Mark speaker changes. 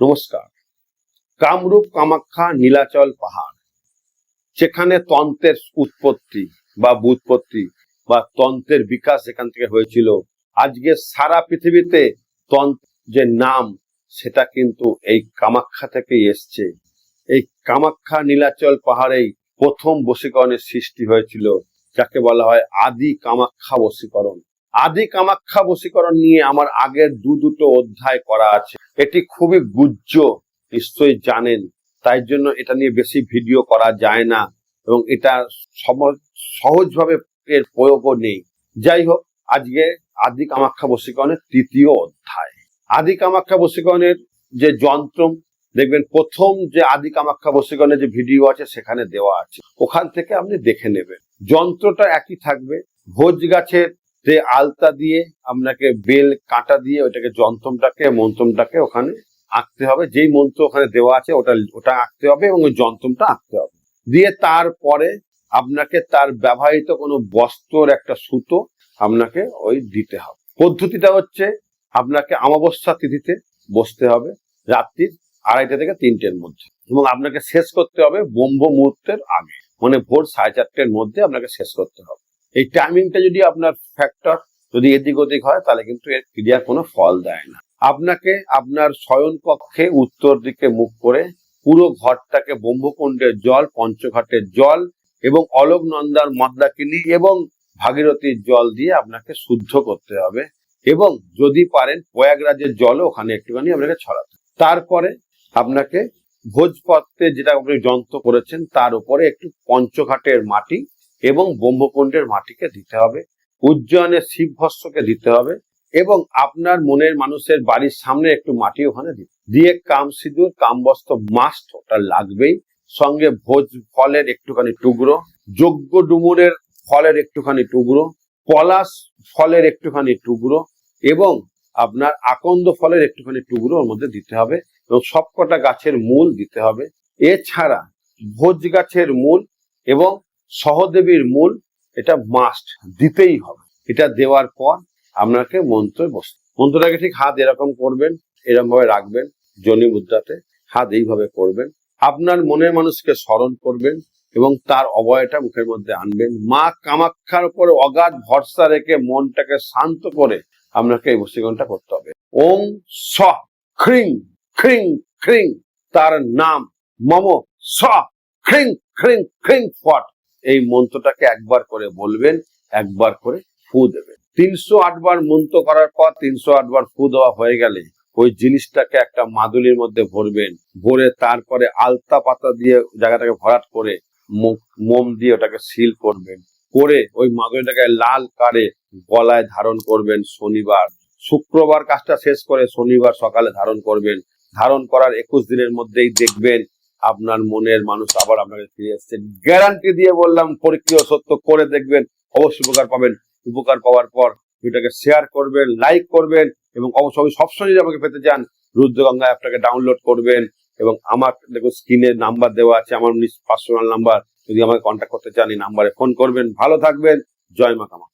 Speaker 1: নমস্কার। কামরূপ, কামাখ্যা, নীলাচল পাহাড়। সেখানে তন্ত্রের উৎপত্তি বা বুৎপত্তি বা তন্ত্রের বিকাশ এখান থেকে হয়েছিল। আজকে সারা পৃথিবীতে তন্ত্র যে নাম, সেটা কিন্তু এই কামাখ্যা থেকেই এসছে। এই কামাখ্যা, নীলাচল পাহাড়েই প্রথম বশীকরণের সৃষ্টি হয়েছিল, যাকে বলা হয় আদি কামাখ্যা বশীকরণ। আদি কামাখ্যা বশীকরণ নিয়ে আমার আগের দু দুটো অধ্যায় করা আছে। এটি খুবই গুজ্জ, নিশ্চয়ই জানেন। তাই জন্য এটা নিয়ে বেশি ভিডিও করা যায় না এবং এটা সহজভাবে এর প্রয়োগও নেই। যাই হোক, আজকে আদি কামাখ্যা বশীকরণের তৃতীয় অধ্যায়। আদি কামাখ্যা বশীকরণের যে যন্ত্র, দেখবেন প্রথম যে আদি কামাখ্যা বশীকরণের যে ভিডিও আছে, সেখানে দেওয়া আছে। ওখান থেকে আপনি দেখে নেবেন। যন্ত্রটা একই থাকবে। ভোজ গাছের যে আলতা দিয়ে আপনাকে বেল কাঁটা দিয়ে ওটাকে যন্ত্রমটাকে মন্ত্রমটাকে ওখানে আঁকতে হবে। যেই মন্ত্র ওখানে দেওয়া আছে, ওটা ওটা আঁকতে হবে এবং ওই যন্ত্রমটা আঁকতে হবে। দিয়ে তারপরে আপনাকে তার ব্যবহৃত কোনো বস্ত্রর একটা সুতো আপনাকে ওই দিতে হবে। পদ্ধতিটা হচ্ছে আপনাকে অমাবস্যা তিথিতে বসতে হবে রাত্রির আড়াইটা থেকে তিনটের মধ্যে এবং আপনাকে শেষ করতে হবে ব্রহ্ম মুহূর্তের আগে। মানে ভোর সাড়ে চারটের মধ্যে আপনাকে শেষ করতে হবে। এই টাইমিংটা যদি আপনার ফ্যাক্টর যদি এদিক ওদিক হয়, তাহলে কিন্তু এর ক্রিয়ার কোনো ফল দেয় না। আপনাকে আপনার শয়ন কক্ষে উত্তর দিকে মুখ করে পুরো ঘরটাকে ব্রহ্মকুণ্ডের জল, পঞ্চঘাটের জল এবং অলোক নন্দার মন্দাকিনী এবং ভাগীরথীর জল দিয়ে আপনাকে শুদ্ধ করতে হবে এবং যদি পারেন প্রয়াগরাজের জলও ওখানে একটুখানি আপনাকে ছড়াতে তারপরে আপনাকে ভোজপত্রে যেটা আপনি যন্ত্র করেছেন, তার উপরে একটু পঞ্চঘাটের মাটি এবং ব্রহ্মকুণ্ডের মাটিকে দিতে হবে, উজ্জয়নের শিব ভস্যকে দিতে হবে এবং আপনার মনের মানুষের বাড়ির সামনে একটু মাটি ওখানে দিতে দিয়ে কাম সিঁদুর কাম মাস্ট ওটা লাগবেই। সঙ্গে ভোজ ফলের একটুখানি টুকরো, যজ্ঞ ডুমুরের ফলের একটুখানি টুকরো, পলাশ ফলের একটুখানি টুকরো এবং আপনার আকন্দ ফলের একটুখানি টুকরো ওর মধ্যে দিতে হবে এবং সবকটা গাছের মূল দিতে হবে। এছাড়া ভোজ গাছের মূল এবং সহদেবীর মূল, এটা মাস্ট দিতেই হবে। এটা দেওয়ার পর আপনাকে মন্ত্রে বসতে মন্ত্রটাকে ঠিক হাত এরকম করবেন এরকম ভাবে রাখবেন, জনি মুদ্রাতে হাত এইভাবে করবেন। আপনার মনের মানুষকে স্মরণ করবেন এবং তার অবয়টা মুখের মধ্যে আনবেন। মা কামাক্ষার উপরে অগাধ ভরসা রেখে মনটাকে শান্ত করে আপনাকে এই বসীকরণটা করতে হবে। ওম স খ্রিং খ্রিং খ্রিং, তার নাম মম স খ্রিং খ্রিং খ্রিং ফট। এই মন্ত্রটাকে একবার করে বলবেন, একবার করে ফু দেবেন। তিনশো আটবার মন্ত্র করার পর তিনশো আটবার ফু দেওয়া হয়ে গেলে ওই জিনিসটাকে একটা মাদুলির মধ্যে ভরবেন, ভরে তারপরে আলতা পাতা দিয়ে জায়গাটাকে ভরাট করে মোম দিয়ে ওটাকে সিল করবেন। করে ওই মাদুলিটাকে লাল কারে গলায় ধারণ করবেন শনিবার। শুক্রবার কাজটা শেষ করে শনিবার সকালে ধারণ করবেন। ধারণ করার একুশ দিনের মধ্যেই দেখবেন আপনার মনের মানুষ আবার আপনাকে ফিরে এসছে। গ্যারান্টি দিয়ে বললাম পরীক্ষা সত্য করে দেখবেন, অবশ্যই উপকার পাবেন। উপকার পাওয়ার পর ভিডিওটাকে শেয়ার করবেন লাইক করবেন এবং অবশ্যই সবসময় যদি আমাকে পেতে চান রুদ্রগঙ্গা অ্যাপটাকে ডাউনলোড করবেন এবং আমার দেখো স্ক্রিনে নাম্বার দেওয়া আছে, আমার পার্সোনাল নাম্বার যদি আমাকে কন্ট্যাক্ট করতে চান, এই নাম্বারে ফোন করবেন। ভালো থাকবেন। জয় মা কামা